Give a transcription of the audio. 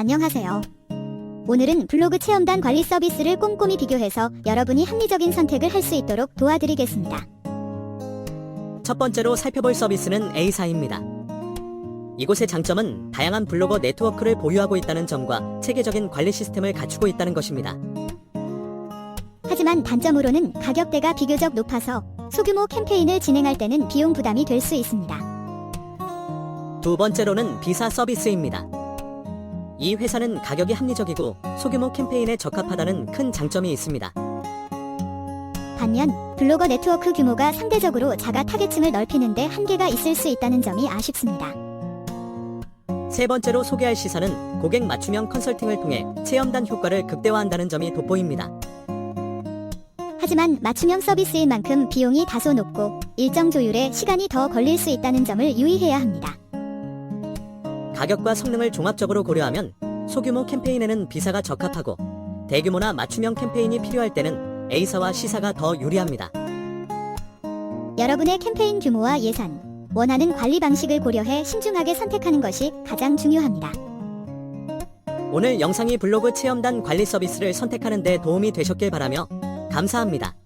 안녕하세요. 오늘은 블로그 체험단 관리 서비스를 꼼꼼히 비교해서 여러분이 합리적인 선택을 할 수 있도록 도와드리겠습니다. 첫 번째로 살펴볼 서비스는 A사입니다. 이곳의 장점은 다양한 블로거 네트워크를 보유하고 있다는 점과 체계적인 관리 시스템을 갖추고 있다는 것입니다. 하지만 단점으로는 가격대가 비교적 높아서 소규모 캠페인을 진행할 때는 비용 부담이 될 수 있습니다. 두 번째로는 비사 서비스입니다. 이 회사는 가격이 합리적이고 소규모 캠페인에 적합하다는 큰 장점이 있습니다. 반면 블로거 네트워크 규모가 상대적으로 자가 타겟층을 넓히는데 한계가 있을 수 있다는 점이 아쉽습니다. 세 번째로 소개할 시사는 고객 맞춤형 컨설팅을 통해 체험단 효과를 극대화한다는 점이 돋보입니다. 하지만 맞춤형 서비스인 만큼 비용이 다소 높고 일정 조율에 시간이 더 걸릴 수 있다는 점을 유의해야 합니다. 가격과 성능을 종합적으로 고려하면 소규모 캠페인에는 B사가 적합하고 대규모나 맞춤형 캠페인이 필요할 때는 A사와 C사가 더 유리합니다. 여러분의 캠페인 규모와 예산, 원하는 관리 방식을 고려해 신중하게 선택하는 것이 가장 중요합니다. 오늘 영상이 블로그 체험단 관리 서비스를 선택하는 데 도움이 되셨길 바라며 감사합니다.